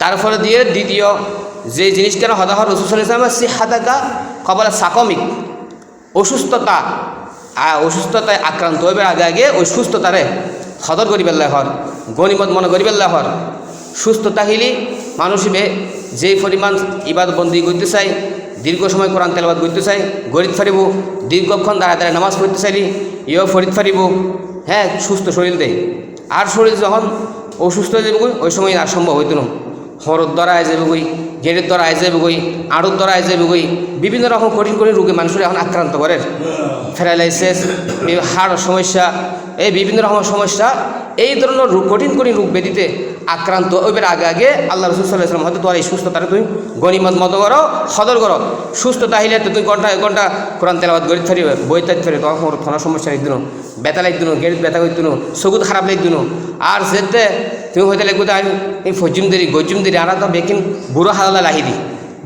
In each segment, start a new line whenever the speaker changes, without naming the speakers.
তারপরে দিয়ে দ্বিতীয় যে জিনিসটা হদা হর রসুল ইসলাম সে হাদাকা কবলা সাকমিক, অসুস্থতা অসুস্থতায় আক্রান্ত হইবার আগে আগে ওই সুস্থতারে সদর করি পেল্লা হর গণিমত মনে করি পেল্লা হর সুস্থ থাকিলে মানুষ যেই পরিমাণ ইবাদ বন্দি করতে চাই দীর্ঘ সময় কোরআন তেলবাদ করতে চাই গরিব ফারিব দীর্ঘক্ষণ দাঁড়ায় দাঁড়ায় নামাজ পড়তে চাইলি ইয়েও ফরিদ ফারিব হ্যাঁ সুস্থ শরীর দেয়। আর শরীর যখন অসুস্থ হয়ে যাবে, ওই সময় আর সম্ভব হইতো না। হরদ দ্বারা আয় যাবে গই গেটের দ্বারা আয় যাবে গই আড়ুর দ্বারা আয় যাবে গই বিভিন্ন রকম কঠিন কঠিন রোগে মানুষের এখন আক্রান্ত করে। প্যারালাইসিস হাড় সমস্যা, এই বিভিন্ন রকম সমস্যা, এই ধরনের কঠিন কঠিন রোগ ব্যাধিতে আক্রান্ত। ওইবার আগে আগে আল্লাহ রসুল সাল্লাহ ইসলাম হয়তো তোমার এই সুস্থতাটা তুমি গণিমত মতো করো, সদর করো। সুস্থ তাহিলে তো তুমি ঘণ্টা ঘণ্টা কোরআন তেলাবাদ গরিব থাকি বই তাই ফেরে তখন থানা সমস্যা লাগদিন ব্যথা লাগদিন গেট ব্যথা করদিন চকুত খারাপ লাগদিন আর যেতে তুমি হয়তো লাগবে তো এই ফজিম দেরি, গজিম দেরি, আর তো বেকিন বুড়ো হালা লাহি দি।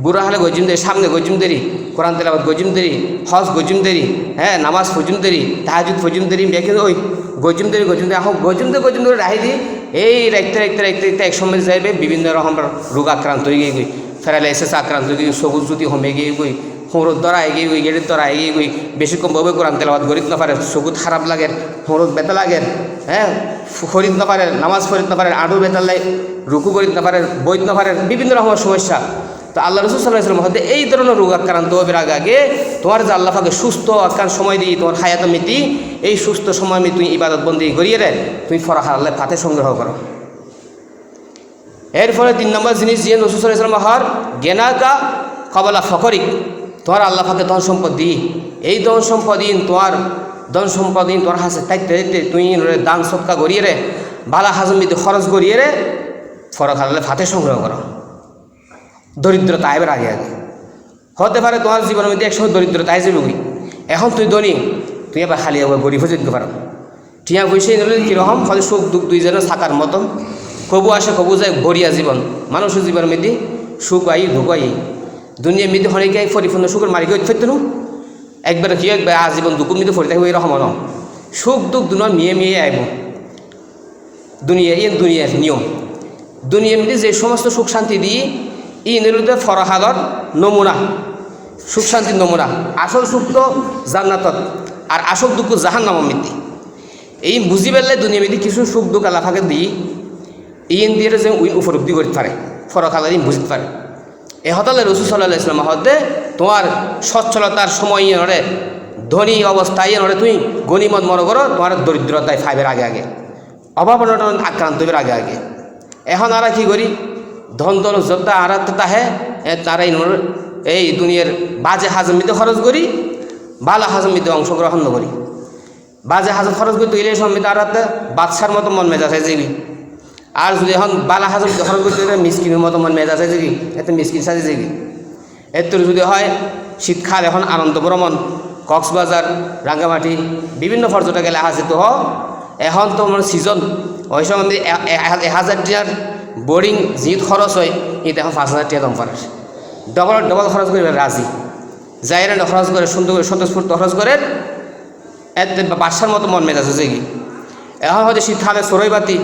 বুড়ো হালে গজিম দেরি, সামনে গজিম দেরি, কোরআন তেলাবাদ গজিম দেরি, হজ গজিম দেরি হ্যাঁ নামাজ ফজিম দেরি তাহাজুদ ফজিম দেরি বেকিন ওই গজিম দেরি গজিম দেরি এখন গজিম দেরি গজিম দেরি রাহি দি এই রাখতে রাখতে রাখতে রাখতে এক সময় যাইবে, বিভিন্ন রকম রোগ আক্রান্ত হয়ে গিয়ে গই প্যারালাইসিস আক্রান্ত হয়ে গিয়ে সবুজ যদি হমে গিয়ে গই হোঁড়ত দ্বারা এগিয়ে গই, গেটের দ্বারা এগিয়ে গই, বেশি কম ভাবে কোরআন তেলাবাদ গরিত না পারে, সবুজ খারাপ লাগে হোঁড়ত বেতা লাগে হ্যাঁ? ফরিদ না পারে, নামাজ ফরিদ না পারে আড়ু বেতা লাগে, রুকু করিত না পারে বৈদ না পারে, বিভিন্ন রকমের সমস্যা। তো আল্লাহ রসুল সাল্লাহ হতে এই ধরনের রোগ আক্রান্ত হবে আগে আগে। তোমার যে আল্লাহ সুস্থ আক্রান্ত সময় দিই, তোমার হায়াত মিতি এই সুস্থ সময় আমি তুমি ইবাদত বন্দি করিয়ে রে তুমি ফরাহ আল্লাহ ফাতে সংগ্রহ করো। এর ফলে তিন নম্বর জিনিস দিয়ে রসুল সাল্লাহ ইসলাম হর, গেনাকা কবলা ফকরিক তোমার আল্লাহ ধন সম্পদ দিই এই ধন সম্পদ দিন তোমার, ধন সম্পদ দিন তোমার হাসে তাইতে তাইতে তুই দান সৎকা করিয়ে রে বালা হাজমিতে খরচ করিয়ে রে ফরক আল্লাহ ফাতে সংগ্রহ করো। দরিদ্রতা আইবার আগে আগে। হতে পারে তোমার জীবনের মধ্যে একসময় দরিদ্রতা আই যাবে এখন তুই ধনী, তুই এবার খালি আবার গরিব হয়ে যেতে পারো। টিয়া বসে নিলে কীরকম? ফলে সুখ দুঃখ দুইজনের থাকার মতন। কবু আসে, কবু যায় ভরিয়া জীবন। মানুষের জীবনের মধ্যে সুখ আই, দুঃখ আই। দুনিয়ার মধ্যে গিয়ে পরিপূর্ণ সুখের মালিক ফেরত একবার কি একবার আজীবন দুঃখ মধ্যে ফরি থাকবে এরকম ন। সুখ দুঃখ দুনিয়া মিয়ে মিয়ে আইব। দুনিয়া ইয়ে দুনিয়ার নিয়ম। দুনিয়ার মধ্যে যে সমস্ত সুখ শান্তি দিয়ে ই নিরুদ্ধে ফরহাদর নমুনা, সুখ শান্তির নমুনা, আসল সুখ তো জান্নাতত, আর আসল দুঃখ জাহান নাম মৃত্যু এই বুঝি পেলে দুনিয়া মধ্যে কিছু সুখ দুঃখ আল্লাহাকে দিই ইন দিয়ে যে উই উপলব্ধি করতে পারে ফরকালা দিন বুঝতে পারে। এ হতালে রসুল সাল্লাহ ইসলাম হতে তোমার সচ্ছলতার সময় নড়ে, ধনী অবস্থায় নড়ে, তুমি গণিমত মনে করো, তোমার দরিদ্রতায় ফাইবের আগে আগে অভাব অনটন আক্রান্ত আগে আগে। এখন আর কি করি? ধন দল যত আর তাহে তারাই এই দুনিয়ার বাজে হাজমিতে খরচ করি ভালো হাজমিতে অংশগ্রহণ করি বাজে হাজত খরচ করতে গেলে সমিত আর বাদশার মতো মন মেজাজ আছে যাবি আর যদি এখন বালা হাজত খরচ করতে গেলে মিসকিনের মতো মন মেজাজ আছে যাবি এত মিসকিন সাজে যাবি এর তোর যদি হয়, শীতকাল এখন আনন্দ ভ্রমণ কক্সবাজার, রাঙ্গামাটি, বিভিন্ন পর্যটক এলাকা আছে তো এখন তো মানে সিজন ওই সময় এক হাজার বোর্ডিং জিত খরচ হয় কিন্তু এখন পাঁচ হাজার টিয়া দম খরচ ডবল ডবল খরচ করে রাজি যাইরা খরচ করে সুন্দর করে স্বতঃস্ফূর্ত খরচ করে এতে বাসার মতো মন মেজাজ হচ্ছে কি? এখন হয়তো শীতকালে সরই বাতি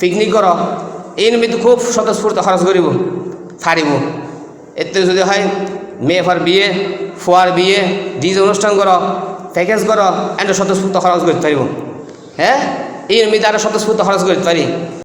পিকনিক কর এই নিমিত্ত খুব স্বতঃস্ফূর্ত খরচ করিব ফারিব এতে যদি হয়, মেয়ে ফার বিয়ে ফুয়ার বিয়ে, ডিজ অনুষ্ঠান কর প্যাকেজ কর এত স্বতঃস্ফূর্ত খরচ করতে পারিব হ্যাঁ এই নিমিত্ত আরও স্বতঃস্ফূর্ত খরচ করতে পারি